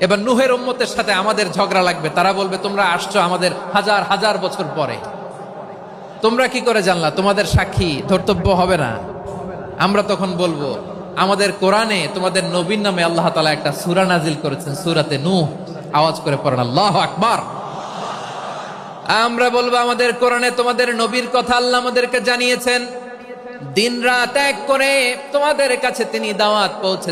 এবার নুহের উম্মতের সাথে আমাদের ঝগড়া লাগবে। তারা বলবে, তোমরা আসছো আমাদের হাজার হাজার বছর পরে। তোমরা কি করে জানলা? তোমাদের সাক্ষী ধর্তব্য হবে না। আমরা তখন বলব, আমাদের কোরআনে তোমাদের নবীন নামে আল্লাহ তালা একটা সুরা নাজিল করেছেন, সুরাতে নুহ। আওয়াজ করে পড়েন, আল্লাহ আকবার। আমরা বলব, আমাদের কোরআনে তোমাদের নবীর কথা আল্লাহ আমাদেরকে জানিয়েছেন। দিন রাত এক করে তোমাদের কাছে তিনি দাওয়াত পৌঁছে